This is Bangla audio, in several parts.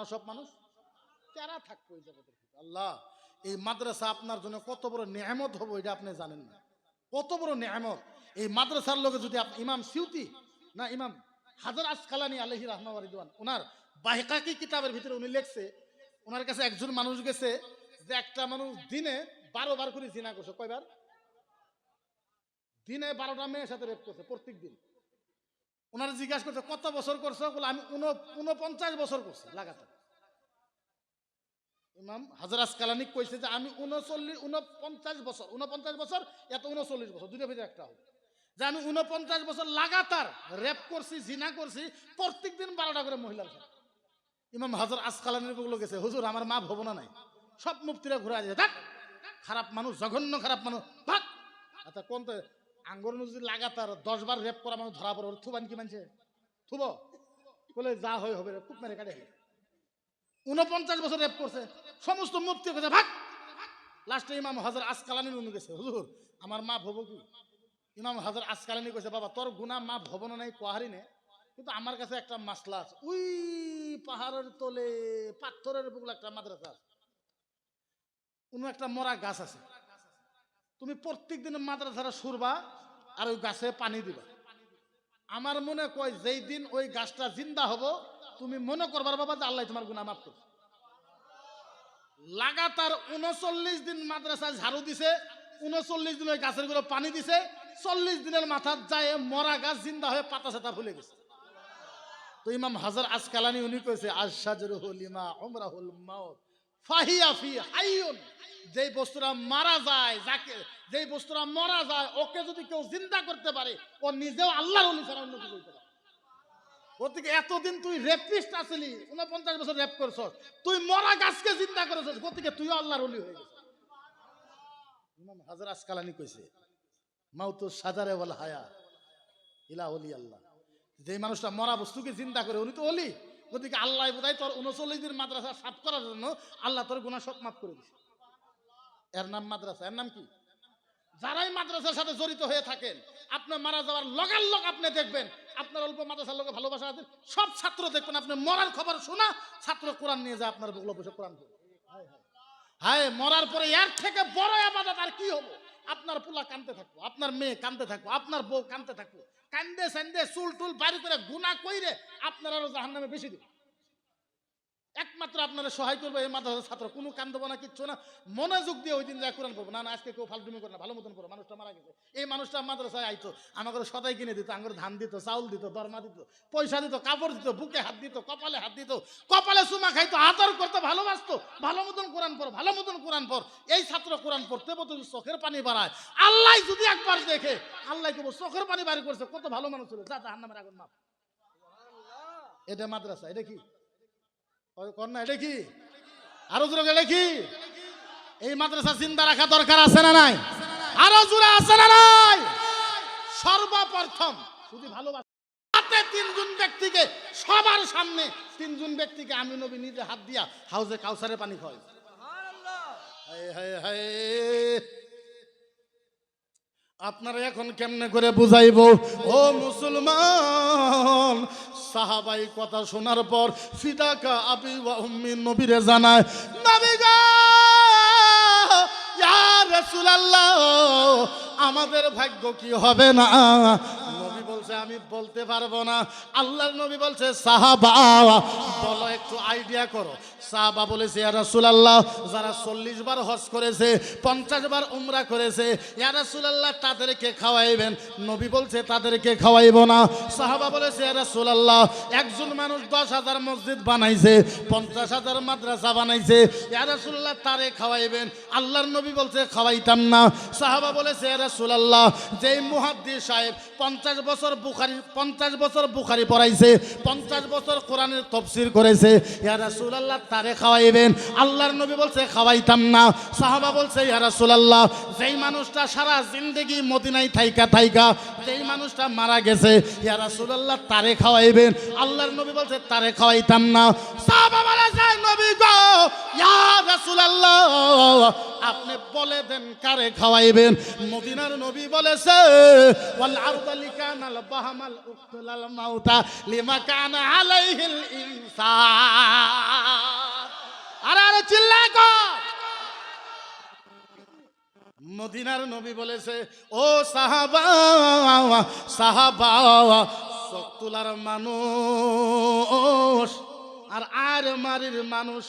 না সব মানুষ? তেরা থাকব এই জগতের আল্লাহ, এই মাদ্রাসা আপনার জন্য কত বড় নেয়ামত হবে এটা আপনি জানেন না। কত বড় নেয়ামত। এই মাদ্রাসার লোকে যদি ইমাম সিউতি, না, ইমাম হাজার আসকালানি আলহি রহমা রিদওয়ান, ওনার বাহিকাকি কিতাবের ভিতরে উনি লিখছে, ওনার কাছে একজন মানুষ গেছে যে একটা মানুষ দিনে বারো বার করে জিনা করছে। কয়বার? দিনে বারোটা মেয়ের সাথে রেপ করছে প্রত্যেক দিন ওনারা জিজ্ঞাসা করছে, কত বছর করছ? বলে, আমি উন- উনপঞ্চাশ বছর করছি, লাগাতার। ইমাম হাজরাস কালানিক কইছে যে, আমি উনচল্লিশ, উনপঞ্চাশ বছর উনপঞ্চাশ বছর, এত উনচল্লিশ বছর দুটো ভিতরে একটা হবে। যে, আমি উনপঞ্চাশ বছর লাগাতার রেপ করছি, জিনা করছি, প্রত্যেক দিন বারোটা করে মহিলার ইমাম হাজার আসকালানির বগুলো গেছে, হুজুর, আমার মা ভবনা নাই। সব মুক্তিরা ঘুরে আছে দেখ খারাপ মানুষ, জঘন্য খারাপ মানুষ, ভাগ! আচ্ছা কোন তো আঙ্গর যদি লাগাতার দশ বার রেপ করা মানুষ ধরা পড়ে থুবান কি মানছে। থুব? বলে, যা হয় হবে খুব মেরে কাটে উনপঞ্চাশ বছর রেপ করছে, সমস্ত মুক্তি করছে ভাগ! লাস্টে ইমাম হাজার আসকালানি উনি গেছে। হুজুর, আমার মা ভব কি? ইমাম হাজার আসকালানি কইছে, বাবা, তোর গুণা মা ভবন নাই কোহারি নে কিন্তু আমার কাছে একটা মাসলা আছে। উই, পাহাড়ের তলে, পাথরের বুকলে একটা মাদ্রাসা আছে। কোনো একটা মরা গাছ আছে। তুমি প্রত্যেক দিন মাদ্রাসারা সুরবা আর ওই গাছে পানি দিবা। আমার মনে কয়, যেই দিন ওই গাছটা জিন্দা হব, তুমি মনে করবার বাবা যে আল্লাহ তোমার গুণা মাফ করছে। লাগাতার উনচল্লিশ দিন মাদ্রাসায় ঝাড়ু দিছে, উনচল্লিশ দিন ওই গাছেরগুলো পানি দিছে, চল্লিশ দিনের মাথার যায় মরা গাছ জিন্দা হয়ে পাতা সাতা ফুলে গেছে। তো ইমাম হাজার আসকালানি উনি কইছে আশাজরুল ইমা উমরাহুল মাউত। ফাহিয়া ফি হাইয়ুন। যেই বস্তুরা মারা যায়, যাকে যেই বস্তুরা মারা যায়, ওকে যদি কেউ জিন্দা করতে পারে, ও নিজেও আল্লাহর ছাড়া অন্য কিছু হইতে পারে। ওর এতদিন তুই রেপিস্ট আসলি উনপঞ্চাশ বছর রেপ করছ তুই মরা গাছকে চিন্তা করেছিস গতিকে তুইও আল্লাহর অলি হয়ে গেছিস। ইমাম হাজার আসকালানি কইছে, মাউতু সাজারে বল হায়া ইলা অলি আল্লাহ। যে মানুষটা মরা বস্তুকে চিন্তা করে, উনি তো অলি। গতিকে আল্লাহ বোধহয় তোর উনচল্লিশ দিন মাদ্রাসা সাফ করার জন্য আল্লাহ তোর গুণা সব মাফ করে দিছে। এর নাম মাদ্রাসা। এর নাম কি? যারাই মাদ্রাসার সাথে জড়িত হয়ে থাকেন আপনার মারা যাওয়ার লগাল লগ আপনি দেখবেন, আপনার অল্প মাদ্রাসার লোকে ভালোবাসা আছে, সব ছাত্র দেখবেন, আপনি মরার খবর শোনা, ছাত্র কোরআন নিয়ে যায় আপনার বসে কোরআন। হায়, মরার পরে এর থেকে বড় আবাদত আর কি হব? আপনার পোলা কানতে থাকব, আপনার মেয়ে কানতে থাকব, আপনার বউ কানতে থাকব। কান্দে, সান্দে চুল টুল বাড়ি করে গুণা কইরে আপনার আরও জাহান নামে বেশি দিবে। একমাত্র আপনারা সহায় করবে এই মাদ্রাসার ছাত্র। কোনো কান দেবো না, কিচ্ছু না। মনোযোগ দিয়ে ওই দিন যা কোরআন পড়ব। না না, আজকে কেউ ফালতুমি করে না, ভালো মতন পড়ো মানুষটা মারা গেছে। এই মানুষটা মাদ্রাসায় আইতো। আমাকে সদাই কিনে দিত আমার ধান দিত, চাউল দিত, দরমা দিত, পয়সা দিত, কাপড় দিত, বুকে হাত দিত, কপালে হাত দিত। কপালে চুমা খাইতো, আদর করতে, ভালোবাসতো। ভালো মতন কোরআন পড়, ভালো মতন কোরআন পড়। এই ছাত্র কোরআন পড়তে পড়তে চোখের পানি বাড়ায়, আল্লাহ যদি একবার দেখে, আল্লাহ কেবল চোখের পানি বাড়ি করছে, কত ভালো মানুষ ছিল যা জাহান নামের আগুন মাপ এটা মাদ্রাসা, এটা কি? কন্যা এটা কি? আরও জোরে এটা কি? এই মাদ্রাসা চিন্তা রাখা দরকার আছে না নাই? আরও জোরে আছে না নাই? সর্বপ্রথম শুধু ভালোবাসা, হাতে তিনজন ব্যক্তিকে, সবার সামনে তিনজন ব্যক্তিকে আমি নবী নিজে হাত দিয়া হাউজে কাউসারে পানি খাওয়াই। আপনারা এখন কেমনে করে বুঝাইব? ও মুসলমান সাহাবাই কথা শোনার পর ফিদাকা আবি ওয়া উম্মি নবীরে জানায়, নবী গা, ইয়া রাসূলুল্লাহ, আমাদের ভাগ্য কি হবে না? বলছে আমি বলতে পারব না। আল্লাহর নবী বলছে, সাহাবা, বলো একটু আইডিয়া করো। সাহাবা বলেছে, ইয়া যারা চল্লিশ বার হজ করেছে, পঞ্চাশ বার উমরা করেছে, ইয়া তাদেরকে খাওয়াইবেন। নবী বলছে, তাদেরকে খাওয়াইব না। সাহাবা বলেছে, ইয়া একজন মানুষ দশ হাজার মসজিদ বানাইছে, পঞ্চাশ হাজার মাদ্রাসা বানাইছে, ইয়া তারে খাওয়াইবেন। আল্লাহর নবী বলছে, খাওয়াইতাম না। সাহাবা বলেছে, ইয়া যেই মুহাদ্দিস সাহেব পঞ্চাশ বছর বুখারি, পঞ্চাশ বছর বুখারি পড়াইছে, পঞ্চাশ বছর কোরআনের তফসির করেছে। ইয়া রাসূলুল্লাহ, তারে খাওয়াইবেন। আল্লাহর নবী বলছে, খাওয়াইতাম না। সাহাবা বলছে, ইয়া রাসূলুল্লাহ, যেই মানুষটা সারা জিন্দেগি মদিনায় থাইকা থাইকা, যেই মানুষটা মারা গেছে, ইয়া রাসূলুল্লাহ, তারে খাওয়াইবেন। আল্লাহর নবী বলছে, তারে খাওয়াইতাম না। সাহাবা বলে যায় নবী গো, ইয়া রাসূলুল্লাহ, আপনি বলে দেন কারে খাওয়াইবেন? মদিনার নবী বলেছে, ওয়াল আরদালি কানাল বাহামাল মাউতা লিমা আলাইহিল ইনসান। আরে মদিনার নবী বলেছে, ও সাহাবা সাহাবা চক মানুষ আর আর মারির মানুষ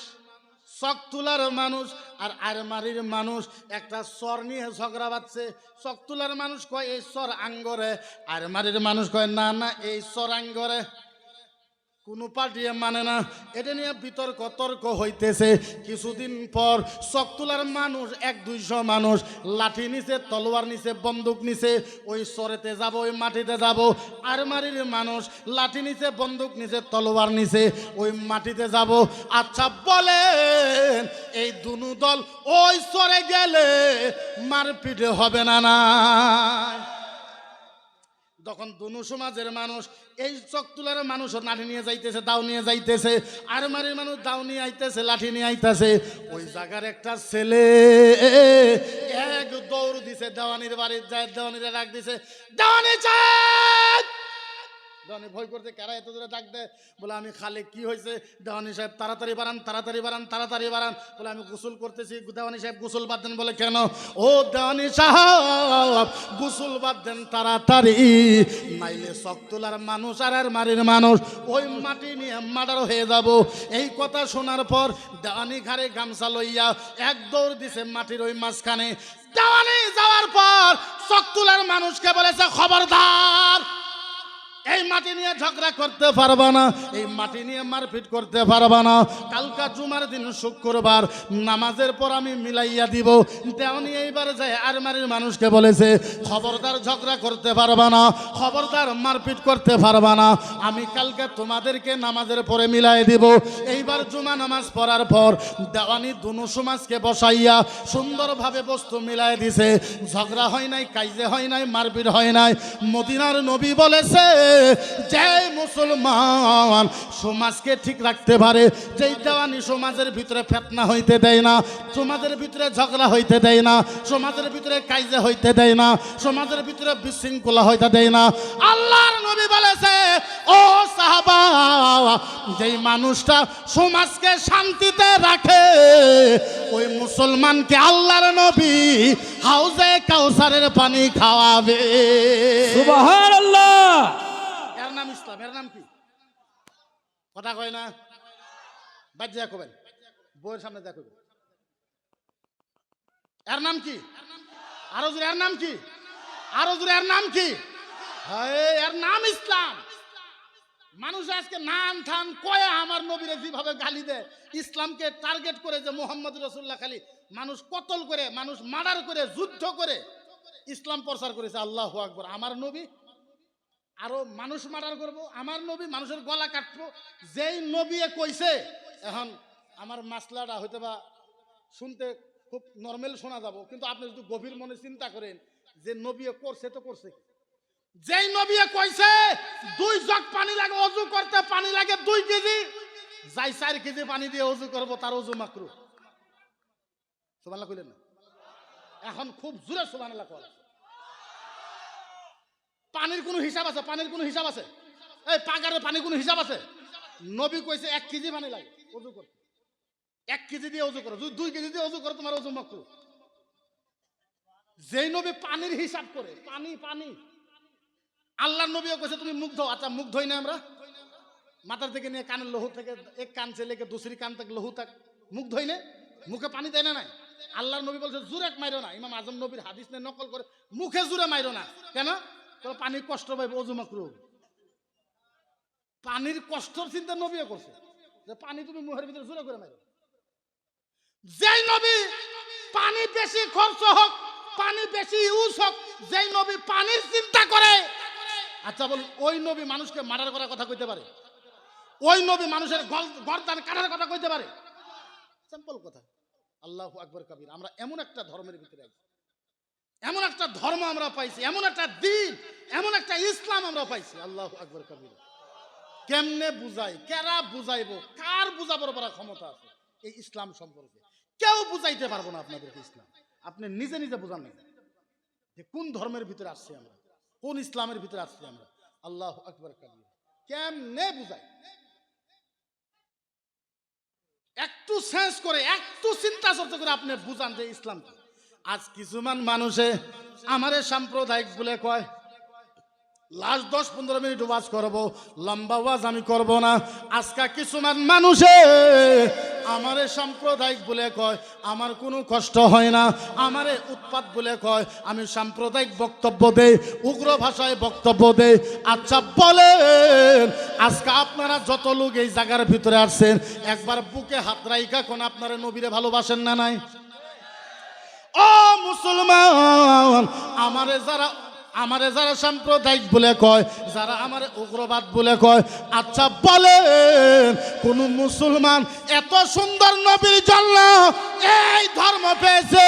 শক্তুলার মানুষ আর আরমারির মানুষ। একটা স্বর নিয়ে ঝগড়া বাঁধছে। তোলার মানুষ কয়, এই স্বর আঙ্গরে। আরমারির মানুষ কয়, না না, এই স্বর আঙ্গরে। কোনো পার্টিয়ে মানে না। এটা নিয়ে বিতর্ক তর্ক হইতেছে। কিছুদিন পর শক্তুলার মানুষ, এক দুইশো মানুষ, লাঠি নিছে, তলোয়ার নিছে, বন্দুক নিছে, ওই সরেতে যাব, ওই মাটিতে যাব। আরমারির মানুষ লাঠি নিছে, বন্দুক নিছে, তলোয়ার নিছে, ওই মাটিতে যাব। আচ্ছা বলেন, এই দুনু দল ওই সরে গেলে মারপিটে হবে না না তখন দুনু সমাজের মানুষ, এই চকতুলার মানুষ লাঠি নিয়ে যাইতেছে, দাও নিয়ে যাইতেছে আর মারির মানুষ দাও নিয়ে আইতেছে, লাঠি নিয়ে আইতেছে। ওই জায়গার একটা ছেলে এক দৌড় দিছে, দেওয়ানির বাড়ির যায়, দেওয়ানিরা রাখ দিছে, দেওয়ানি চাঁদ দেওয়ানি ভয় করতে কারা এত দূরে ডাক দেয়? বলে, আমি খালে কি হয়েছে দেওয়ানি সাহেব, তাড়াতাড়ি বাড়ান তাড়াতাড়ি বাড়ান তাড়াতাড়ি বাড়ান। বলে, আমি গোসল করতেছি। দেওয়ানি সাহেব গোসল বাদ দেন বলে, কেন? ও দেওয়ানি সাহেব, গোসল বাদ দেন তাড়াতাড়ি। নাইলে শক্তুলার মানুষ আর আর মারির মানুষ। ওই মাটি নিয়ে মার্ডার হয়ে যাব। এই কথা শোনার পর দেওয়ানি ঘাড়ে গামছা লইয়া এক দৌড় দিছে মাটির ওই মাঝখানে। দেওয়ানি যাওয়ার পর শক্তুলার মানুষকে বলেছে, খবরদার এই মাটি নিয়ে ঝগড়া করতে পারবা না, এই মাটি নিয়ে মারপিট করতে পারবা না। কালকা জুমার দিন শুক্রবার, নামাজের পর আমি মিলাইয়া দিব। তেমনি এইবার যায় আরমারির মানুষকে বলেছে, খবরদার ঝগড়া করতে পারবা না, খবরদার মারপিট করতে পারবা না। আমি কালকে তোমাদেরকে নামাজের পরে মিলাই দিব। এইবার জুমা নামাজ পড়ার পর দেওয়ানি দুনু সমাজকে বসাইয়া সুন্দরভাবে বস্তু মিলাই দিছে। ঝগড়া হয় নাই, কাইজে হয় নাই, মারপিট হয় নাই। মদিনার নবী বলেছে যে মুসলমান সমাজকে ঠিক রাখতে পারে, যেই দেওয়ানি সমাজের ভিতরে ফেতনা হইতে দেয় না, সমাজের ভিতরে ঝগড়া হইতে দেয় না, সমাজের ভিতরে কাইজে হইতে দেয় না, সমাজের ভিতরে বিশৃঙ্খলা হইতে দেয় না। আল্লাহর নবী বলেছে, ও সাহাবা, যেই মানুষটা সমাজকে শান্তিতে রাখে, ওই মুসলমানকে আল্লাহর নবী হাউজে কাউসারের পানি খাওয়াবে। সুবহানাল্লাহ। নাম এর নাম কি? কথা কয় না। বাদ যা কবেন। বইয়ের সামনে দেখো এর নাম কি? আরও জোরে, এর নাম কি? আরও জোরে, এর নাম কি? এর নাম ইসলাম। মানুষ আজকে নাম ঠান কয়ে আমার নবীরে যেভাবে গালি দেয়, ইসলামকে টার্গেট করে যে মোহাম্মদ রসুল্লাহ খালি মানুষ কতল করে, মানুষ মার্ডার করে, যুদ্ধ করে, ইসলাম প্রচার করেছে। আল্লাহ আকবর। আমার নবী আরও মানুষ মার্ডার করব, আমার নবী মানুষের গলা কাটবো, যেই নবী কইছে, এখন আমার মাসলাটা হয়তো বা শুনতে খুব নর্মেল শোনা যাব, কিন্তু আপনি যদি গভীর মনে চিন্তা করেন যে নবী করছে তো করছে যেই নবী কইছে, দুই জগ পানি লাগে, অজু করতে পানি লাগে দুই কেজি, যাই চার কেজি পানি দিয়ে অজু করব, তার অজু মাকরু। সোমাল্লা কইলেন না? এখন খুব জোরে সোমাল্লা কর। পানির কোনো হিসাব আছে, পানির কোনো হিসাব আছে? এই পাগারের পানির কোনো হিসাব আছে? নবী কইছে, এক কেজি পানি লাগে, অজু করতে এক কেজি দিয়ে অজু করো দুই কেজি দিয়ে অজু করো, তোমার অজু মাকরু যেই নবী পানির হিসাব করে, পানি পানি। আল্লাহ নবীও কইছে, তুমি মুখ ধো আচ্ছা মুখ ধই না আমরা? মাথার থেকে নিয়ে কানের লহু থেকে, এক কান লেগে দুসরি কান থেকে লহু থাক। মুখ ধই না? মুখে পানি দেয় না নাই? আল্লাহর নবী বলছে জুরে মাইরো না। ইমাম আজম নবীর হাদিস নে নকল করে, মুখে জুরে মাইরো না। কেন? তোর পানির কষ্ট পাইব, অজু মাকরু পানির কষ্টর চিন্তা নবীও করছে। যে পানি তুমি মুহের ভিতরে জুরে করে মাইরো যেই নবী পানি বেশি খরচ হোক, পানি বেশি ইউজ হোক, যেই নবী পানির চিন্তা করে আচ্ছা বল, ওই নবী মানুষকে মারার করার কথা কইতে পারে? ওই নবী মানুষের গর্দান কাটার কথা কইতে পারে? সিম্পল কথা। আল্লাহ আকবর কবির, আমরা এমন একটা ধর্মের ভিতরে আছি। এমন একটা ধর্ম আমরা পাইছি, এমন একটা দিন, এমন একটা ইসলাম আমরা পাইছি। আল্লাহ আকবর কবির। কেমনে বুঝাই, কেরা বুঝাইবো, কার বুঝাবার পরা ক্ষমতা আছে এই ইসলাম সম্পর্কে? কেউ বুঝাইতে পারব না আপনাদেরকে ইসলাম। আপনি নিজে নিজে বুঝান যে কোন ধর্মের ভিতরে আসছি আমরা, কোন ইসলামের ভিতরে আসছি আমরা? আল্লাহ আকবর কাবির। কেমনে বুঝাই? একটু সেন্স করে, একটু চিন্তা চর্চা করে আপনি বুঝান যে ইসলাম কি। আজ কিছুমান মানুষে আমারে সাম্প্রদায়িক বলে কয় লাস্ট দশ পনেরো মিনিট ওয়াজ করব, লম্বা ওয়াজ আমি করব না। আজকা কিছুমান মানুষে আমারে সাম্প্রদায়িক বলে কয়, আমার কোনো কষ্ট হয় না। আমারে উৎপাত বলে কয়, আমি সাম্প্রদায়িক বক্তব্য দেই, উগ্র ভাষায় বক্তব্য দেই। আচ্ছা বলেন, আজকে আপনারা যত লোক এই জায়গার ভিতরে আসছেন, একবার বুকে হাত রাইকা কোন আপনারা নবীরে ভালোবাসেন না নাই? ও মুসলমান আমারে যারা আমারে যারা সাম্প্রদায়িক বলে কয়, যারা আমারে উগ্রবাদ বলে কয় আচ্ছা বলেন, কোন মুসলমান এত সুন্দর নবীর জন্য এই ধর্ম পেয়েছে।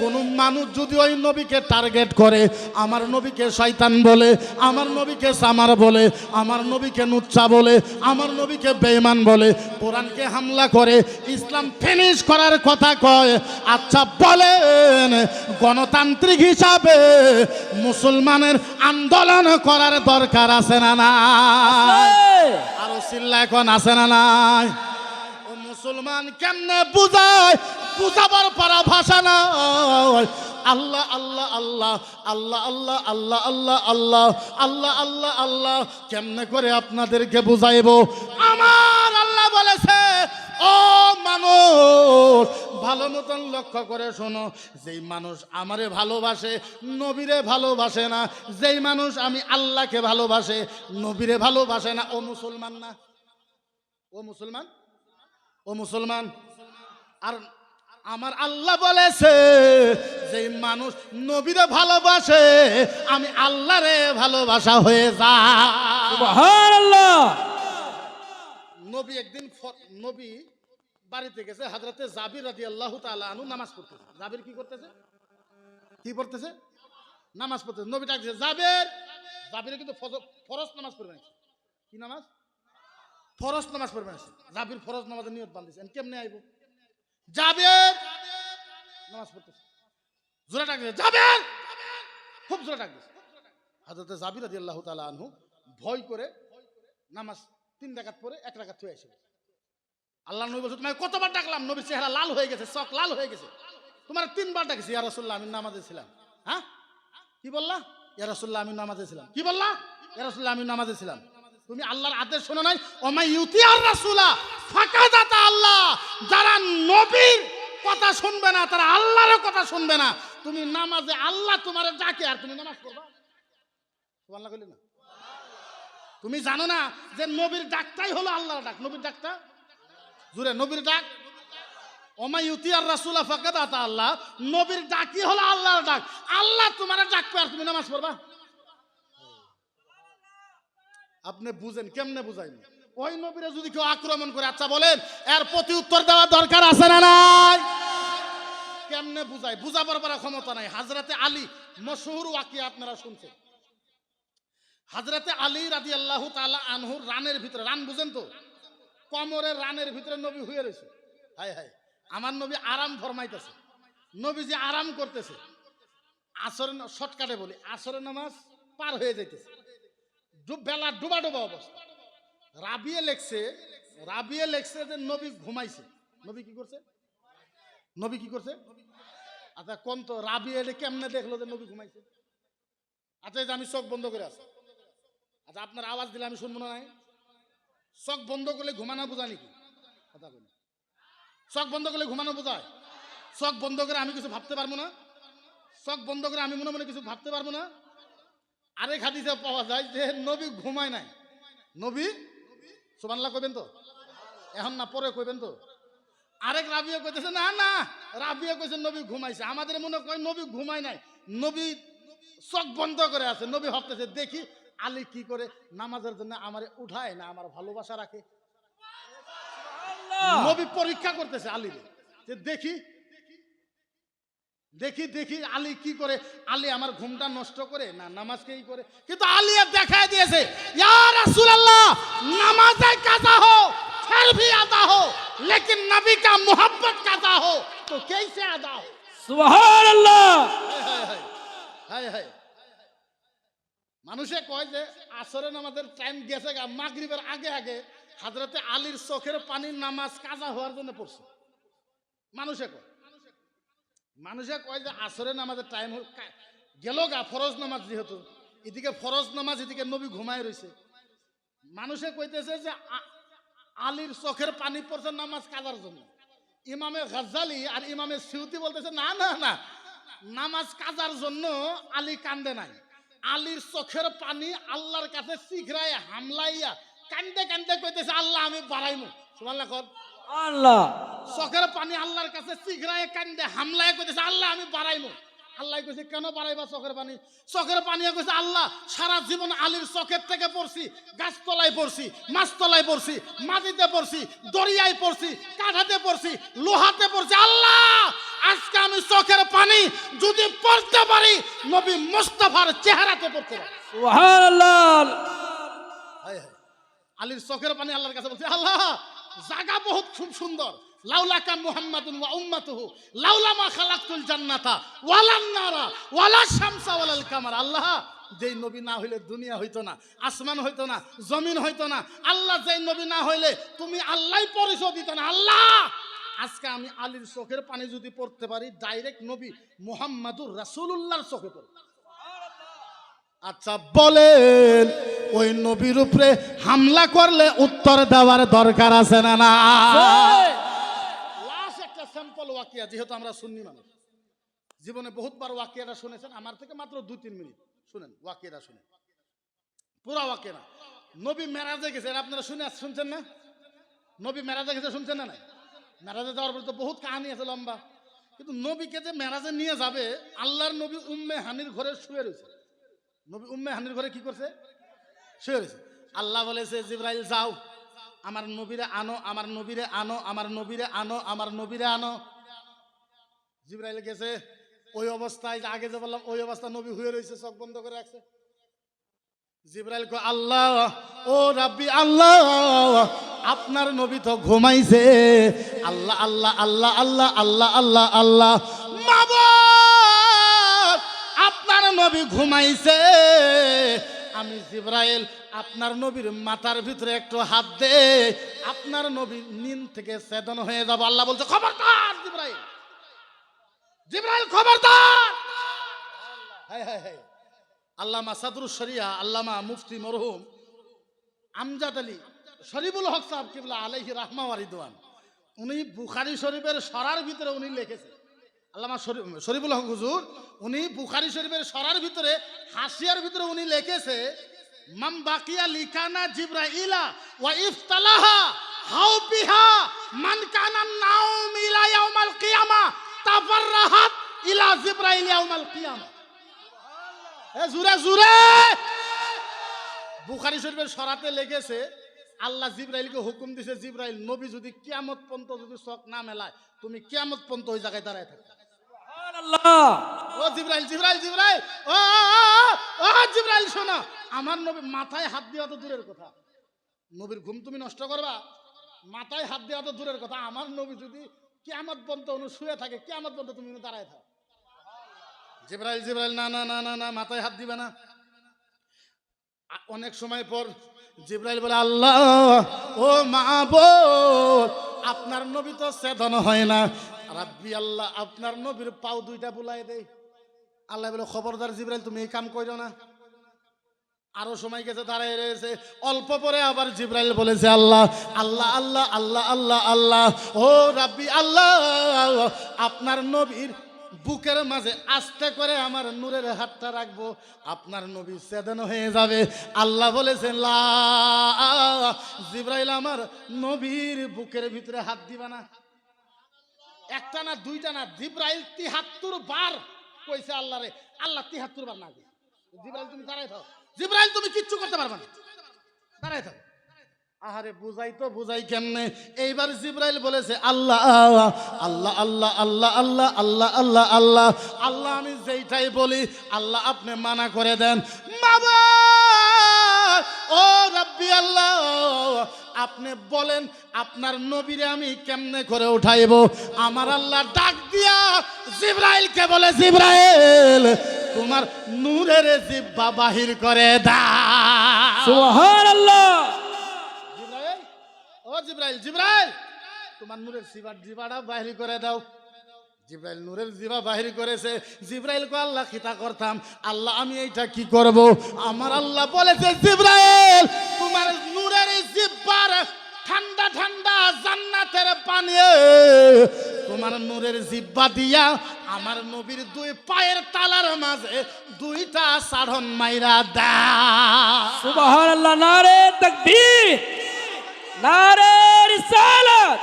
কোন মানুষ যদি ওই নবীকে টার্গেট করে, আমার নবীকে শয়তান বলে, আমার নবীকে সামার বলে, আমার নবীকে নুচ্চা বলে, আমার নবীকে বেঈমান বলে, কোরআনকে হামলা করে, ইসলাম ফিনিশ করার কথা কয় আচ্ছা বলেন, গণতান্ত্রিক হিসাবে মুসলমানের আন্দোলন করার দরকার আছে না না আরও চিল্লা এখন আছে না নাই ও মুসলমান কেমনে বুঝায় বুঝাবার পারা ভাষা নয় আল্লাহ আল্লাহ আল্লাহ আল্লাহ আল্লাহ আল্লাহ আল্লাহ আল্লাহ আল্লাহ আল্লাহ আল্লাহ কেমনে করে আপনাদেরকে বুঝাইবো আমার আল্লাহ বলেছে ও মানুষ, ভালো মতন লক্ষ্য করে শোনো, যেই মানুষ আমারে ভালোবাসে, নবীরে ভালোবাসে না, যেই মানুষ আমি আল্লাহকে ভালোবাসে, নবীরে ভালোবাসে না, ও মুসলমান না। ও মুসলমান? ও মুসলমান? আর আমার আল্লাহ বলেছে যে মানুষ নবীরে ভালোবাসে, আমি আল্লাহরে ভালোবাসা হয়ে যা সুবহানাল্লাহ। নবী একদিন নবী বাড়িতে গেছে, হাজরাতে জাবির রাদি আল্লাহ আনু নামাজ পড়তেছে। জাবির কি করতেছে? কি পড়তেছে? নামাজ পড়তেছে। নবী ডাকছে, জাবের! জাবিরে কিন্তু ফরজ নামাজ পড়বে না। কি নামাজ? ফরজ নামাজ পড়বে না। জাবির ফরজ নামাজের নিয়ত বান্ধিছে কেমনে আইব? জাবের! নামাজ পড়তেছে। জোরে ডাকছে জাবের! খুব জোরে ডাকছে হাজরতে জাবির রাদি আল্লাহ আনহু ভয় করে নামাজ তিন রাকাত পরে এক রাকাত থুয়ে আসে আল্লাহ নবী বলছে তোমাকে কতবার ডাকলাম? নবীর চেহারা লাল হয়ে গেছে চক লাল হয়ে গেছে। তোমার তিনবার ডাকছি, ইয়া রাসূলুল্লাহ, আমি নামাজে ছিলাম। হ্যাঁ? কি বললা? ইয়া রাসূলুল্লাহ, আমি নামাজে ছিলাম। কি বললা? ইয়া রাসূলুল্লাহ, আমি নামাজে ছিলাম। তুমি আল্লাহর আদেশ শোনো নাই? ওমাই ইউতি আর রাসূলা ফাকাদাতা আল্লাহ। যারা নবীর কথা শুনবে না, তারা আল্লাহর কথা শুনবে না। তুমি নামাজে আল্লাহ তোমার ডাকে, আর তুমি নামাজ করবা কইলি না? তুমি জানো না যে নবীর ডাকটাই হলো আল্লাহর ডাক। নবীর ডাকটা? জুড়ে নবীর ডাক? আতা আল্লাহ। নবীর ডাকই হলো আল্লাহর ডাক। আল্লাহ তোমার আর তুমি নামাজ পড়বা? আপনি বুঝেন, কেমনে ওই নবীরে যদি কেউ আক্রমণ করে আচ্ছা বলেন, এর প্রতি উত্তর দেওয়া দরকার আছে না নাই? কেমনে বুঝাই? বুঝাবার পারা ক্ষমতা নাই। হাজরাতে আলী, মশহুর ওয়াকিয়া আপনারা শুনছেন। হাজরাতে আলী রাজি আল্লাহ তালা আনহুর রানের ভিতরে, রান বুঝেন তো? কমরের রানের ভিতরে নবী হয়ে রয়েছে। হায় হায়, আমার নবী আরাম ফরমাইতেছে। নবী যে আরাম করতেছে। আসরে শর্টকাটে বলি আসরে নামাজ পার হয়ে যাইতেছে। ডুব- বেলা ডুবা ডুবা অবস্থা। রাবিয়ে লেখছে রাবিয়ে লেখছে যে নবী ঘুমাইছে। নবী কি করছে? নবী কি করছে? আচ্ছা কোন তো, রাবিয়ে কেমনে দেখল যে নবী ঘুমাইছে? আচ্ছা আমি চোখ বন্ধ করে আছি। আচ্ছা আপনার আওয়াজ দিলে আমি শুনব না নাই? বন্ধ করলে ঘুমানো বোঝা নাকি? কথা বলি চোখ বন্ধ করলে ঘুমানো বোঝায়? চোখ বন্ধ করে আমি কিছু ভাবতে পারব না? চোখ বন্ধ করে আমি মনে মনে কিছু ভাবতে পারব না? আরেক হাদিসে পাওয়া যায় যে নবী ঘুমায় নাই। নবী? সুবানলা কইবেন তো? এখন না পরে কইবেন তো? আরেক রাবিয়া কইতেছে, না না। রাবিয়া কইছে, নবী ঘুমাইছে। আমাদের মনে কয় নবী ঘুমায় নাই। নবী চোখ বন্ধ করে আছে। নবী ভাবতেছে, দেখি আলী কি করে নামাজের জন্য আমার উঠায় না আমার ভালোবাসা রাখে? নবী পরীক্ষা করতেছে আলী যে দেখি দেখি দেখি আলী কি করে আলী আমার ঘুমটা নষ্ট করে না নামাজকে ই করে? কিন্তু আলী দেখায় দিয়েছে ইয়ার রাসূলুল্লাহ নামাজে কাজা হো ফির ভি আদা হো লেকিন নবী কা মোহাব্বত কাজা হো। তো কেসে আদা হো? সুবহানাল্লাহ। হায় হায় হায় হায়। মানুষে কয় যে আসরে নামাজের টাইম গেছে গা, মাগরিবের আগে আগে হাজরতে আলীর চোখের পানির নামাজ কাজা হওয়ার জন্য পড়ছে। মানুষে কয়। মানুষে কয় যে আসরে নামাজের টাইম গেল গা, ফরজ নামাজ যেহেতু, এদিকে ফরজ নামাজ, এদিকে নবী ঘুমায় রয়েছে মানুষে কইতেছে যে আলীর চোখের পানি পড়ছে নামাজ কাজার জন্য। ইমামে গাজ্জালি আর ইমামে সিউতি বলতেছে, না না না, নামাজ কাজার জন্য আলী কান্দে নাই। আলীর চোখের পানি আল্লাহর কাছে শীঘ্রায় হামলাইয়া কান্দে কান্দে কইতেছে আল্লাহ আমি বাড়াইমু। সুবহানাল্লাহ কর। আল্লাহ চোখের পানি আল্লাহর কাছে শীঘ্রায় কান্দে হামলায় কইতেছে আল্লাহ আমি বাড়াইমু। আল্লাহ কইছে কেন বাড়াইবা চোখের পানি? চোখের পানি কইছে আল্লাহ সারা জীবন আলীর চোখের থেকে পড়ছি গাছতলায় পড়ছি মাছতলায় পড়ছি মাটিতে পড়ছি দরিয়ায় পড়ছি কাঠাতে পড়ছি লোহাতে পড়ছি। আল্লাহ আজকে আমি চোখের পানি যদি পড়তে পারি নবী মোস্তফার চেহারাতে পড়তে পারি। আলীর চোখের পানি আল্লাহর কাছে বলছে আল্লাহ জায়গা বহুত খুব সুন্দর। লাউলাকা মুহাম্মাদুন ওয়া উম্মাতুহু, লাউলা মা খালাকতুল জান্নাতা, ওয়ালান নারা, ওয়ালা শামসা ওয়ালাল কামার। আল্লাহ, যেই নবী না হইলে দুনিয়া হইতো না, আসমান হইতো না, জমিন হইতো না, আল্লাহ যেই নবী না হইলে তুমি আল্লাহই পরিচয় দিত না। আল্লাহ! আজকে আমি আলীর চোখের পানি যদি পড়তে পারি, ডাইরেক্ট নবী মুহাম্মাদুর রাসূলুল্লাহর চোখে পড়ব আচ্ছা বলেন, ওই নবীর উপরে হামলা করলে উত্তর দেওয়ার দরকার আছে না না একটা ওয়াকিয়া, যেহেতু আমরা শুননি মানুষ, জীবনে বহুতবার ওয়াকিয়াটা শুনেছেন, আমার থেকে মাত্র দু তিন মিনিট। শুনেন, ওয়াকিয়াটা শুনেন। পুরা ওয়াকিয়া না। নবী মেরাজে গেছে আপনারা শুনে শুনছেন না? নবী মেরাজে গেছে, শুনছেন না নাই? মেরাজে যাওয়ার পরে তো বহুত কাহিনী আছে, লম্বা। কিন্তু নবীকে যে মেরাজে নিয়ে যাবে, আল্লাহর নবী উম্মে হানির ঘরে শুয়ে রয়েছে। নবী উম্মে হানির ঘরে কি করছে? শুয়ে রয়েছে। আল্লাহ বলেছে, জিব্রাইল, যাও। আমার নবীরে আনো, আমার নবীরে আনো, আমার নবীরে আনো, আমার নবীরে আনো। জিব্রাইল গেছে। ওই অবস্থায় আগে যে বললাম, ওই অবস্থা নবী হয়ে রয়েছে চোখ বন্ধ করে রাখছে। জিব্রাইল কো আল্লাহ, ও রাব্বি, আল্লাহ, আপনার নবী তো ঘুমাইছে। আল্লাহ আল্লাহ আল্লাহ আল্লাহ আল্লাহ আল্লাহ আল্লাহ আপনার নবী ঘুমাইছে। আমি জিব্রাইল, আপনার নবীর মাথার ভিতরে একটু হাত দে, আপনার নবী নিন থেকে চেতন হয়ে যাব। আল্লাহ বলছে, খবরদার জিব্রাইল। জিব্রাইল খবরদার। আল্লামা সাদরুস শরিয়া, আল্লামা মুফতি মরহুম আমজাদ আলী শরীফুল হক সাহেব কিবলা আলাইহি রাহমা ওয়ারিদওয়ান উনি বুখারি শরীফের সরার ভিতরে উনি লিখেছেন আল্লামা শরীফ শরীফুল হক হুজুর, উনি বুখারি শরীফের সরার ভিতরে, হাসিয়ার ভিতরে উনি লিখেছে মাম বাকিয়া লিখানা জিব্রাইলা ওয়া ইফতালাহা হাউ বিহা মান কানা নাউম ইলা ইয়াউমাল কিয়ামা তাফাররাহাত ইলা জিব্রাইল ইয়াউমাল কিয়ামা। এ জুরে জুরে বুখারি শরীফের সরাতে লেগেছে আল্লাহ জিব্রাইলকে হুকুম দিছে জিব্রাইল নবী যদি কিয়ামত পর্যন্ত যদি চোখ না মেলায় তুমি কিয়ামত পর্যন্ত ওই জায়গায় দাঁড়ায় থাকবে ও জিব্রাইল জিব্রাইল জিব্রাইল। ও, ও জিব্রাইল শোনো আমার নবী মাথায় হাত দেওয়া তো দূরের কথা। নবীর ঘুম তুমি নষ্ট করবা? মাথায় হাত দেওয়া তো দূরের কথা। আমার নবী যদি কিয়ামত পর্যন্ত অনু শুয়ে থাকে, কিয়ামত পর্যন্ত তুমি দাঁড়ায় থাকো। জিব্রাইল জিব্রাইল, না না না না না, মাথায় হাত দিবে না। অনেক সময় পর জিব্রাইল বলে, আল্লাহ, ও মা আপনার নবী তো চেতন হয় না। রাব্বি আল্লাহ, আপনার নবীর পাও দুইটা বুলাই দেয় আল্লাহ বলে, খবরদার জিব্রাইল, তুমি এই কাম করো না। আরও সময় গেছে, দাঁড়ায় রয়েছে। অল্প পরে আবার জিব্রাইল বলেছে, আল্লাহ আল্লাহ আল্লাহ আল্লাহ আল্লাহ আল্লাহ। ও রাব্বি, আল্লাহ, আপনার নবীর বুকের মাঝে আস্তে করে আমার নূরের হাতটা রাখব, আপনার নবী সেদন হয়ে যাবে। আল্লাহ বলেছেন, লা, জিব্রাইল আমার নবীর বুকের ভিতরে হাত দিবা না। একটা না দুইটা না, জিব্রাইল তিহাত্তর বার কইছে আল্লাহ রে আল্লাহ তিহাত্তর বার না। জিব্রাইল, তুমি দাঁড়াই থাও। জিব্রাইল, তুমি কিচ্ছু করতে পারবে না। দাঁড়াই থাও আহারে, বুঝাই তো বুঝাই কেমনে? এইবার জিব্রাইল বলেছে, আল্লাহ আল্লাহ আল্লাহ আল্লাহ আল্লাহ আল্লাহ আল্লাহ আল্লাহ আল্লাহ, আমি যেইটাই বলি, আল্লাহ আপনি মানা করে দেন। বাবা, ও রব্বি আল্লাহ, আপনি বলেন, আপনার নবীরে আমি কেমনে করে উঠাইব? আমার আল্লাহ ডাক দিয়া জিব্রাইলকে বলে, জিব্রাইল তোমার নূরের জিব্বা বাহির করে দা সুবহানাল্লাহ। জিব্রাইল ও জিব্রাইল জিব্রাইল। তোমার নূরের সিবার জিবাটা বাহির করে দাও। জিব্রাইল নূরের জিবা বাহির করেছে। জিব্রাইল কো আল্লাহ খিতা করতাম। আল্লাহ আমি এইটা কি করব? আমার আল্লাহ বলেছে জিব্রাইল তোমার নূরের জিব্বার ঠান্ডা ঠান্ডা জান্নাতের পানি। তোমার নূরের জিব্বা দিয়া আমার নবীর দুই পায়ের তালার মাঝে দুইটা সাধন মাইরা দা। সুবহান আল্লাহ নারে তকবীর নারে রিসালাত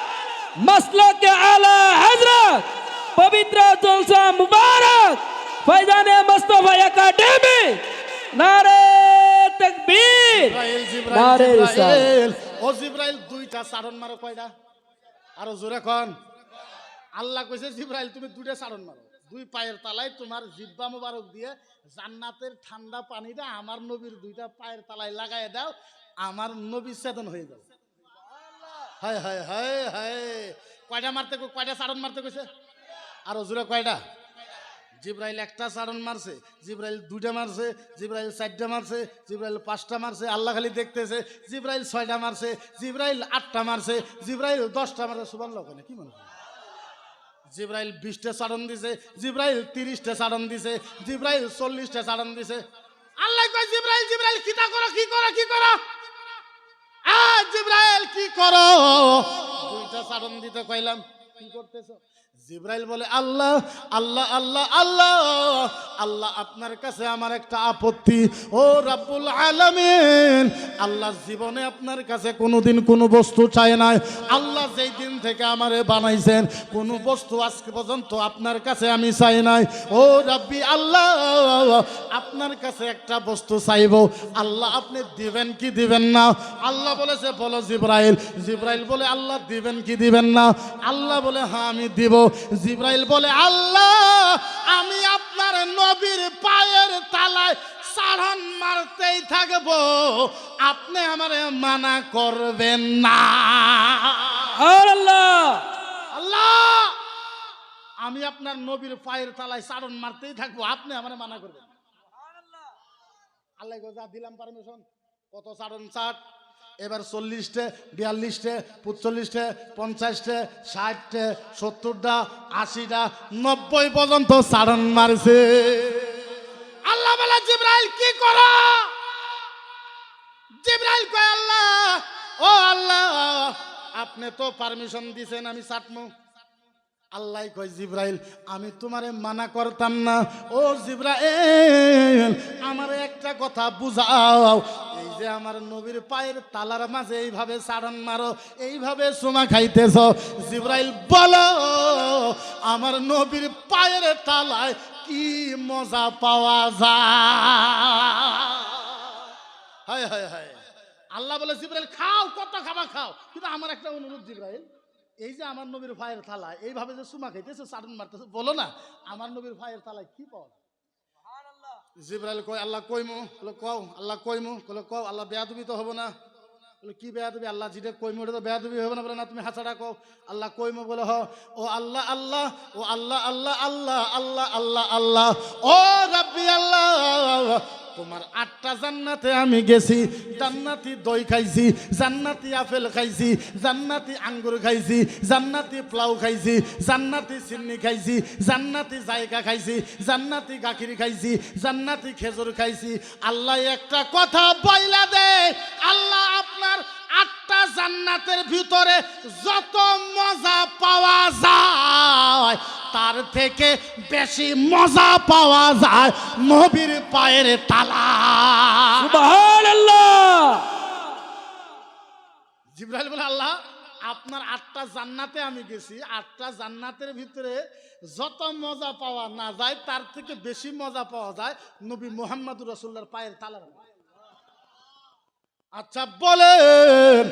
মাসলাক আলা হযরত পবিত্র জলসা মুবারক ফয়জানে মুস্তাফা একাডেমি নারে তকবীর নারে জিব্রাইল। ও জিব্রাইল, দুইটা সাধন মারো কয়টা? আরও জোরে কন। আল্লাহ কইছে, জিব্রাইল, তুমি দুইটা সাধন মারো। দুই পায়ের তালায় তোমার জিব্বা মোবারক দিয়ে জান্নাতের ঠান্ডা পানিটা আমার নবীর দুইটা পায়ের তালায় লাগায় দাও, আমার নবী চেতন হয়ে যাও হায় হায় হায় হায়। কয়টা মারতে কয়টা সাধন মারতে কইছে? আরও জোরে কয়টা? জিব্রাইল একটা সারণ মারছে, জিব্রাইল দুইটা মারছে, জিব্রাইল চারটা মারছে, জিব্রাইল পাঁচটা মারছে, আল্লাহ খালি দেখতেছে, জিব্রাইল ছয়টা মারছে, জিব্রাইল আটটা মারছে, জিব্রাইল দশটা মারছে সুবান লোক কি মনে হয়? জিব্রাইল বিশটা সারণ দিছে, জিব্রাইল তিরিশটা সারণ দিছে, জিব্রাইল চল্লিশটা সারণ দিছে। আল্লাহ কয়, জিব্রাইল জিব্রাইল কিতা করো, কি করো কি করো? আ, জিব্রাইল, কি করো? দুইটা সারণ দিতে কইলাম, কি করতেছো? জিব্রাইল বলে, আল্লাহ আল্লাহ আল্লাহ আল্লাহ আল্লাহ আপনার কাছে আমার একটা আপত্তি। ও রাব্বুল আলামিন, আল্লাহ জীবনে আপনার কাছে কোনোদিন কোনো বস্তু চায় নাই। আল্লাহ যেই দিন থেকে আমারে বানাইছেন, কোনো বস্তু আজকে পর্যন্ত আপনার কাছে আমি চাই নাই। ও রাব্বি, আল্লাহ, আপনার কাছে একটা বস্তু চাইব। আল্লাহ, আপনি দিবেন কি দিবেন না? আল্লাহ বলেছে, বলো জিব্রাইল। জিব্রাইল বলে, আল্লাহ দিবেন কি দিবেন না? আল্লাহ বলে হ্যাঁ আমি দিব। জিব্রাইল বলে আল্লাহ আমি আপনার নবীর পায়ের তালায় সাধন মারতেই থাকব। আপনি আমারে মানা করবেন না। আল্লাহ আল্লাহ আমি আপনার নবীর পায়ের তালায় সারণ মারতেই থাকব। আপনি আমার মানা করবেন আল্লাহ গো, যা দিলাম পারমিশন কত সারণ ষাট এবার চল্লিশটে, বিয়াল্লিশটে পঁচল্লিশটে পঞ্চাশটে, ষাটটে, সত্তরটা, আশিটা, নব্বই পর্যন্ত সারণ মারছে। আল্লাহ জিব্রাইল, কি করো? জিব্রাইল কয়, আল্লাহ, ও আল্লাহ, আপনি তো পারমিশন দিছেন, আমি চাটমু আল্লাহ কয়, জিব্রাইল, আমি তোমারে মানা করতাম না। ও জিব্রাইল, আমার একটা কথা বুঝাও। এই যে আমার নবীর পায়ের তালার মাঝে এইভাবে সাড়ন মারো, এইভাবে সোমা খাইতেছ। জিব্রাইল, বলো, আমার নবীর পায়ের তালায় কি মজা পাওয়া যায়? হায় হায় হায়। আল্লাহ বলে, জিব্রাইল, খাও, কত খাবা খাও। কিন্তু আমার একটা অনুরোধ, জিব্রাইল এই যে আমার নবীর ভাইয়ের থালা এইভাবে যে সুমা খাইতেছে সাডন মারতেছে বলো না আমার নবীর ভাইয়ের থালায় কি পাওয়া যায়? জিব্রাইল কয় আল্লাহ কইমু। বলে কও আল্লাহ কইমু। বলে কও আল্লাহ বেয়াদবি তো হব না। বলে কি বেয়া বেয়াদবি? আল্লাহ যেটা কইমু ওটা তো বেয়াদবি হবে না। বলে না তুমি হাসাটা কও। আল্লাহ কইমু? বলে হ। ও আল্লাহ আল্লাহ ও আল্লাহ আল্লাহ আল্লাহ আল্লাহ আল্লাহ আল্লাহ ও রাব্বি আল্লাহ তোমার আটটা জান্নাতে আমি গেছি। জান্নাতি দই খাইছি, জান্নাতি আপেল খাইছি, জান্নাতি আঙ্গুর খাইছি, জান্নাতি প্লাউ খাইছি, জান্নাতি চিন্নি খাইছি, জান্নাতি জায়গা খাইছি, জান্নাতি গাখির খাইছি, জান্নাতি খেজুর খাইছি। আল্লাহ একটা কথা বইলা দে, আল্লাহ আপনার আটটা জান্নাতের ভিতরে যত মজা পাওয়া যায় তার থেকে বেশি মজা পাওয়া যায় নবীর পায়ের তালা। জিব্রাইল বলে আল্লাহ আপনার আটটা জান্নাতে আমি গেছি। আটটা জান্নাতের ভিতরে যত মজা পাওয়া না যায় তার থেকে বেশি মজা পাওয়া যায় নবী মোহাম্মদুর রসুল্লার পায়ের তালার। আচ্ছা বলেন।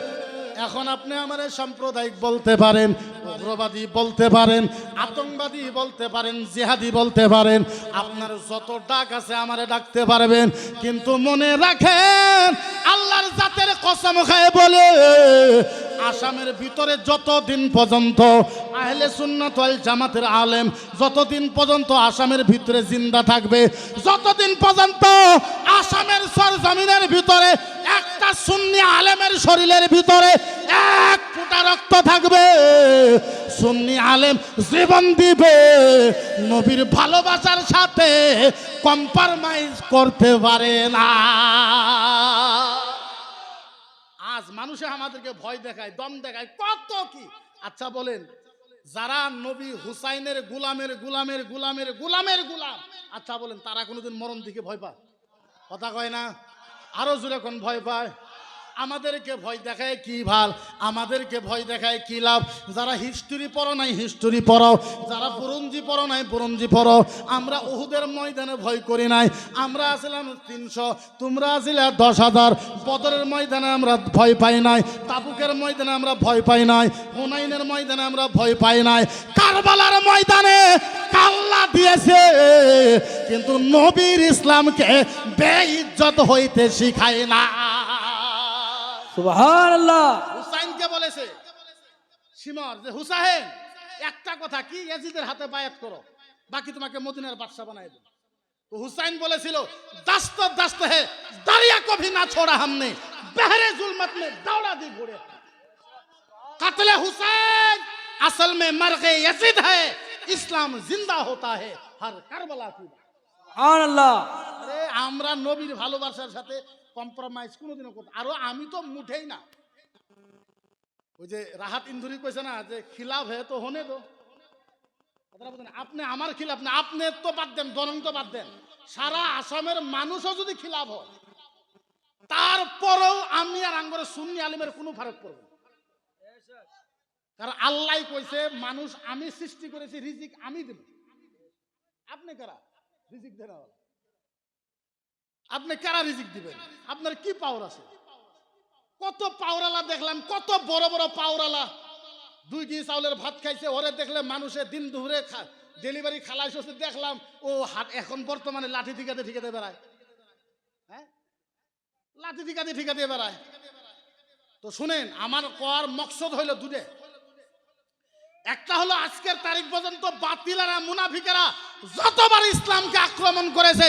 এখন আপনি আমার সাম্প্রদায়িক বলতে পারেন, উগ্রবাদী বলতে পারেন, আতঙ্কবাদী বলতে পারেন, জিহাদি বলতে পারেন, আপনার যত ডাক আছে আমারে ডাকতে পারবেন, কিন্তু মনে রাখেন, আল্লাহর জাতের কসম খায় বলে আসামের ভিতরে যতদিন পর্যন্ত আহলে সুন্নাত ওয়াল জামাতের আলেম, যতদিন পর্যন্ত আসামের ভিতরে জিন্দা থাকবে, যতদিন পর্যন্ত আসামের সরজমিনের ভিতরে একটা সুন্নি আলেমের শরীরের ভিতরে এক ফুটা রক্ত থাকবে, সুন্নি আলেম জীবন দিবে, নবীর ভালোবাসার সাথে কম্প্রোমাইজ করতে পারে না। মানুষে আমাদেরকে ভয় দেখায়, দম দেখায়, কত কি? আচ্ছা বলেন, যারা নবী হুসাইনের গুলামের গুলামের গুলামের গুলামের গুলাম আচ্ছা বলেন, তারা কোনোদিন মরণ দিকে ভয় পায়? কথা কয় না? আরও জোরে কোন ভয় পায়? আমাদেরকে ভয় দেখায় কি ভালো? আমাদেরকে ভয় দেখায় কি লাভ? যারা হিস্টোরি পড়ো নাই হিস্টোরি পড়ো যারা বুরঞ্জি পড়ো নাই বুরঞ্জি পড়ো আমরা উহুদের ময়দানে ভয় করি নাই। আমরা আসলাম তিনশো, তোমরা আসলে দশ হাজার। বদরের ময়দানে আমরা ভয় পাই নাই, তাবুকের ময়দানে আমরা ভয় পাই নাই, হুনাইনের ময়দানে আমরা ভয় পাই নাই। কারবালার ময়দানে কাল্লা দিয়েছে, কিন্তু নবীর ইসলামকে বেইজ্জত হইতে শিখায় না। সুবহানাল্লাহ হুসাইনকে বলেছে সিমর যে হুসাইন একটা কথা কি ইয়াজিদের হাতে বায়াত করো বাকি তোমাকে মদিনার বাদশা বানাই দেবো তো হুসাইন বলেছিল দাস্ত দাস্ত হে দাঁড়িয়া কভি না ছোড়া हमने बहरे जुल्मत में दौड़ा दी घोड़े कत्ल हुसैन असल में मरगे यजीद है इस्लाम जिंदा होता है हर करबला की बात। সুবহানাল্লাহ আরে আমরা নবীর ভালোবাসার সাথে কম্প্রোমাইজ কোনোদিনও করতে আরও আমি তো মুঠেই না। ওই যে রাহাত ইন্দুরি কইছে না, যে খিলাফ হে তো হনে তো? আপনি আমার খিলাফ না, আপনি তো বাদ দেন দরং তো বাদ দেন। সারা আসামের মানুষও যদি খিলাফ হয়, তারপরেও আমি আর আঙ্গরে সুন্নি আলিমের কোনো ফারাক করব। কারণ আল্লাহ কইছে, মানুষ আমি সৃষ্টি করেছি, রিজিক আমি দেব। আপনি কারা? রিজিক দেন আপনি কারা রিজিক দিবেন? আপনার কি পাওয়ার আছে? কত পাওরালা দেখলাম, কত বড় বড় পাওরালা দুই কেজি চাউলের ভাত খাইছে, ওরে দেখলে মানুষে দিন দুপুরে ডেলিভারি খালাইছ দেখলাম, ও হাত এখন বর্তমানে লাঠি ঠিকাতে ঠিকাতে বেড়ায়। হ্যাঁ? লাঠি ঠিকাতে ঠিকাতে বেড়ায়। তো শুনেন, আমার কর মকসদ হইল দুটে একটা হলো আজকের তারিখ পর্যন্ত বাতিলারা, মুনাফিকেরা যতবার ইসলামকে আক্রমণ করেছে,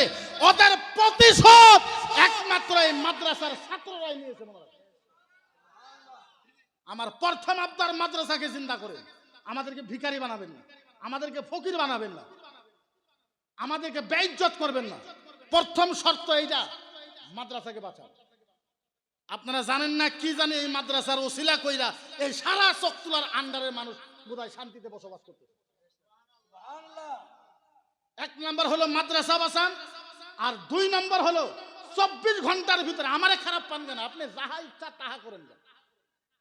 ওদের প্রতিশোধ একমাত্র এই মাদ্রাসার ছাত্ররাই নিয়েছে আমার প্রথম আবদার মাদ্রাসাকে চিন্তা করে। আমাদেরকে ভিখারি বানাবেন না, আমাদেরকে ফকির বানাবেন না, আমাদেরকে বেইজ্জত করবেন না। প্রথম শর্ত এইটা, মাদ্রাসাকে বাঁচাও। আপনারা জানেন না কি জানে এই মাদ্রাসার ওসিলা কইরা এই সারা চকতুলার আন্ডারের মানুষ বোধহয় শান্তিতে বসবাস করতে এক নম্বর হলো মাদ্রাসা বাসান আর দুই নম্বর হলো চব্বিশ ঘণ্টার ভিতরে। আমারে খারাপ পান কেন আপনি যাহা ইচ্ছা তাহা করেন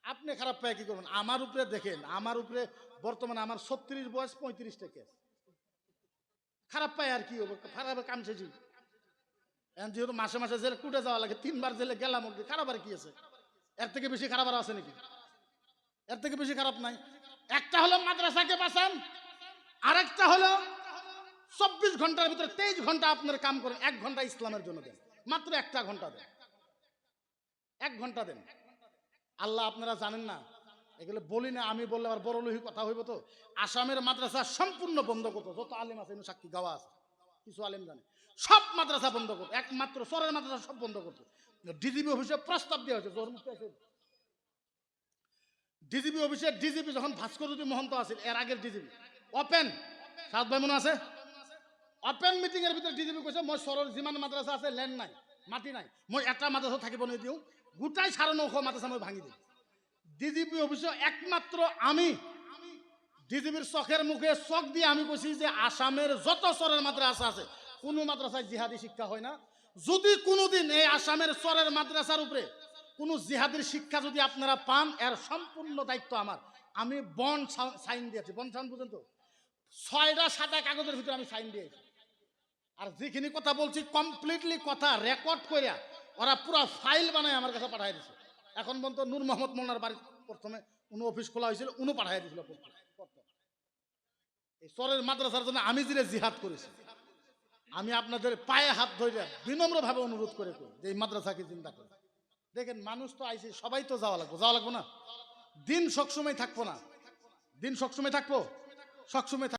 আপনি খারাপ পায় কি করবেন? আমার উপরে দেখেন আমার উপরে বর্তমানে আমার ছত্রিশ বয়স পঁয়ত্রিশটা কেস খারাপ পায় আর কি হবে? খারাপ কাম শেষি যেহেতু মাসে মাসে জেলে কুটে যাওয়া লাগে তিনবার জেলে গেলাম খারাপ আর কি আছে? এর থেকে বেশি খারাপ আর আছে নাকি? এর থেকে বেশি খারাপ নাই। একটা হলো মাদ্রাসাকে বাঁচান, আরেকটা হলো চব্বিশ ঘণ্টার ভিতরে তেইশ ঘণ্টা আপনার কাম করেন, এক ঘণ্টা ইসলামের জন্য দেন, মাত্র একটা ঘণ্টা দেন, এক ঘণ্টা দেন। আল্লাহ আপনারা জানেন না, এগুলো বলি না, আমি বললে আবার বড় লোহি কথা হইব তো। আসামের মাদ্রাসা সম্পূর্ণ বন্ধ করতো, যত আলেম আছে সাক্ষী গাওয়া আছে, কিছু আলিম জানে। সব মাদ্রাসা বন্ধ করতো, একমাত্র সরের মাদ্রাসা সব বন্ধ করতো। ডিজিপি অফিসে প্রস্তাব দেওয়া হয়েছে ডিজিপি অফিসে ডিজিপি যখন ভাস্করজ্যোতি মহন্ত আছিল, এর আগের ডিজিপি ওপেন সাত ভাই মনে আছে? মিটিং এর ভিতরে ডিজিপি কৈছে, মই চৰৰ যিমান মাদ্ৰাছা আছে, লেণ্ড নাই, মাটি নাই, মই এটা মাদ্ৰাছা থাকিব নিদিওঁ, গোটাই চাৰে নশ মাদ্ৰাছা মই ভাঙি দিম। ডিজিপি অফিসে একমাত্র আমি ডিজিপির চোখের মুখে চোখ দিয়ে আমি কৈছি যে আসামের যত চরের মাদ্রাসা আছে, কোনো মাদ্রাসায় জিহাদি শিক্ষা হয় না। যদি কোনোদিন এই আসামের চরের মাদ্রাসার উপরে কোনো জিহাদির শিক্ষা যদি আপনারা পান, এর সম্পূর্ণ দায়িত্ব আমার। আমি বন সাইন দিয়েছি। বন সাইন বুঝেন তো? ছয়টা সাদা কাগজের ভিতরে আমি সাইন দিয়েছি। আর যেখিনি কথা বলছি কমপ্লিটলি কথা রেকর্ড করিয়া ওরা পুরো ফাইল বানায় আমার কাছে পাঠাই দিছে। এখন পর্যন্ত নূর মোহাম্মদ মোল্লার বাড়ি প্রথমে উনি অফিস খোলা হয়েছিল, উনি পাঠাই দিয়েছিল। এই চরের মাদ্রাসার জন্য আমি যে জিহাদ করেছি, আমি আপনাদের পায়ে হাত ধরে বিনম্রভাবে অনুরোধ করে করি যে এই মাদ্রাসাকে চিন্তা করে দেখেন, মানুষ তো আইছে, সবাই তো যাওয়া লাগবো। যাওয়া লাগবো না? দিন সবসময় থাকব না। দিন সবসময় থাকব? সবসময়